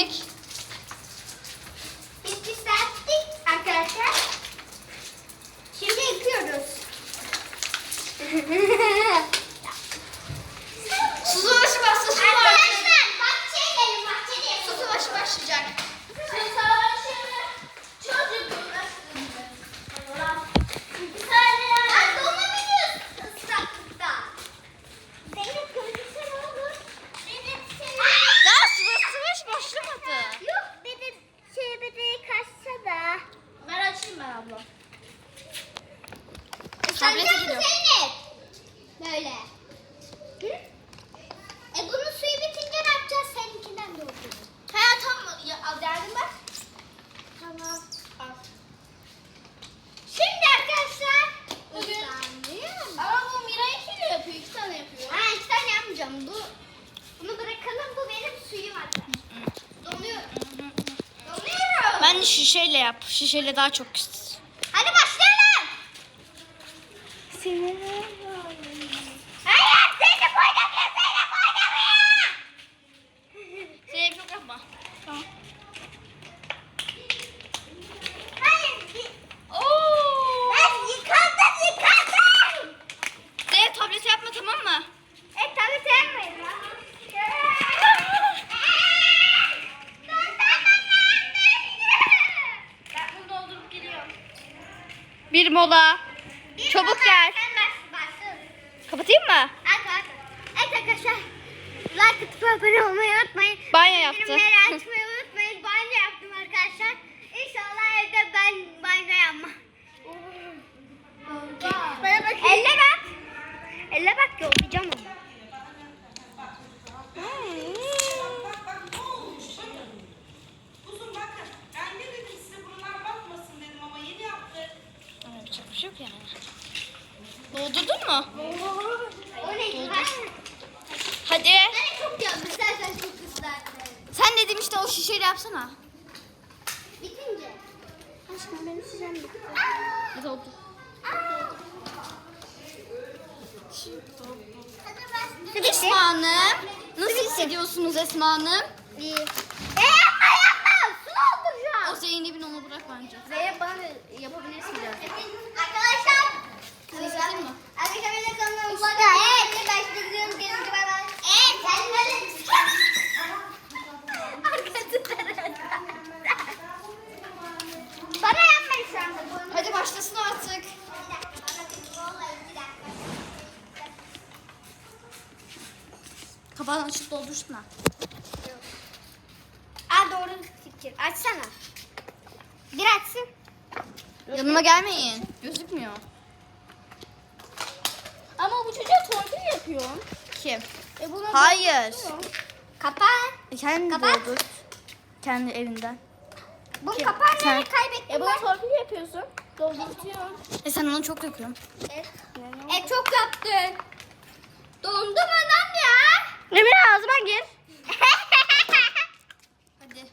Zaten pislenecek. Biz pislettik arkadaşlar. Şimdi yıkıyoruz. Su savaşı başlasın mı artık? arkadaşlar bahçeye gelin bahçeye. Su savaşı başlayacak. Su savaşı çocuklar. Ben donabiliyorsun ıslaklıktan. Zeynep görürsen olur. Dedim seni. Daha su savaşı başlamadı. Yok dedim şey bedeli kaçsa da. Ben ben abla. Tablete gidiyor. Zeynep. Böyle. Hı? E bunun suyu bitince ne yapacağız? Seninkinden doldurun. Hayatım ya, al derdim bak. Tamam. Al. Şimdi arkadaşlar. Bugün-. Ama bu Miray kilo yapıyor. iki tane yapıyor. Ha iki tane yapmayacağım. Bu, bunu bırakalım. Bu benim suyum arkadaşlar. Donuyor. Donuyorum. Ben şişeyle yap. Şişeyle daha çok Hadi başlayalım. Hayır Zeynep oynamıyor. Zeynep oynamıyor. Zeynep çok yapma. Tamam. Hayır. y- Oo. Ben yıkandım yıkandım. Zeynep tableti yapma tamam mı? E tabii sevmeyin lan. Ben bunu doldurup geliyorum. Bir mola. Çabuk gel. Sen baş, başla. Kapatayım mı? At at. Evet arkadaşlar. Like atıp abone olmayı unutmayın. Banyo yaptı. Bildirimleri açmayı unutmayın. Banyo yaptım arkadaşlar. İnşallah evde ben banyo yapmam. Bana bak. Elle bak. Elle bak yollayacağım onu. Bak bak ne olmuş bakın. Kuzum bakın. Ben ne dedim size bunlar batmasın dedim ama yeni yaptık. Yapacak bir şey yok yani. Doldurdun mu? O ne? Ben, Hadi. ben çok yandım. İstersen çok ıslattım. Sen dedim o şişeyle yapsana. Bitince. Aşkım benim süren bitti. Hadi oldu. Esma Hanım. Nasıl hissediyorsunuz Esma Hanım? Bir. E yapma yapma. Su O dolduracağım. Zeynep'in onu bırak bence. Zeynep bana yapabilirsin biraz. Arkadaşlar. İzledin mi? Arkadaşlar benim. Ben şimdi gidiyorum. Gelince bay bay. Evet. Sen böyle. Bana yapmayın şu anda. Bu- Hadi başlasın artık. Bir dakika, bana bir vallahi bir dakika. Kapağını açıp doldursana. Aa doğru fikir. Açsana. Bir açsın. Yanıma gelmeyin. Gözükmüyor. Ama bu çocuğa torpil yapıyor. Kim? E buna Hayır. Kapağı. E, Kendi Kapat. doldur. Kendi evinden. Bu Kim? kapağı Sen- nereye kaybettin? E buna torpil yapıyorsun. Doldurtuyor. E sen onu çok yapıyorsun. Evet. E çok yaptın. Dondum adam ya. Emir ağzıma gir. Hadi.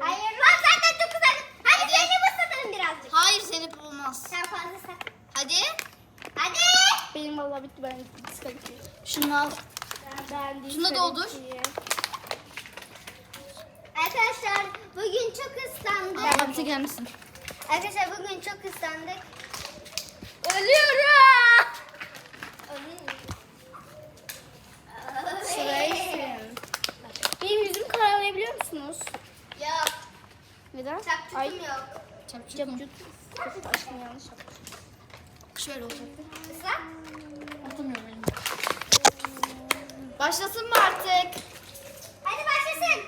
Hayır lan zaten çok güzel. Hadi seni ıslatalım birazcık. Hayır Zeynep olmaz. Hadi. Hadi. Benim valla bitti ben diskalifiye. Şunu al. Ben Şunu da doldur. Arkadaşlar bugün çok ıslandık. Abla bize gelmesin. Arkadaşlar bugün çok ıslandık. Ölüyorum. Sırayı Benim yüzümü karalayabiliyor musunuz? Yok. Neden? Çapçutum Ay. yok. Çabuk. Aşkım yanlış yaptım. Şöyle olacaktı. Islak. Atamıyorum elimde. Başlasın mı artık? Hadi başlasın.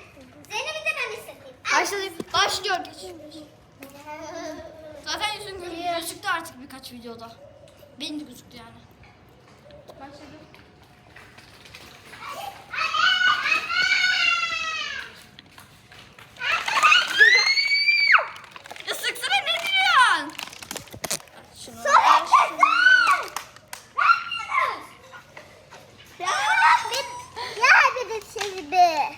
Zeynep'i de ben ıslatayım. Başladık. Başlıyor. Geç. Zaten yüzün gö- gözüktü artık birkaç videoda. Benim de gözüktü yani. gibi.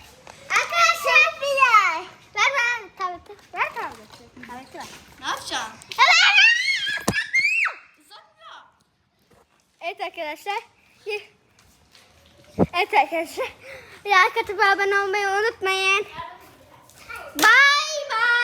Arkadaşlar birer. Ver ver tableti. Ver tableti. Tableti ver. Ne yapacaksın? Evet arkadaşlar. Evet arkadaşlar. Like atıp abone olmayı unutmayın. Bye.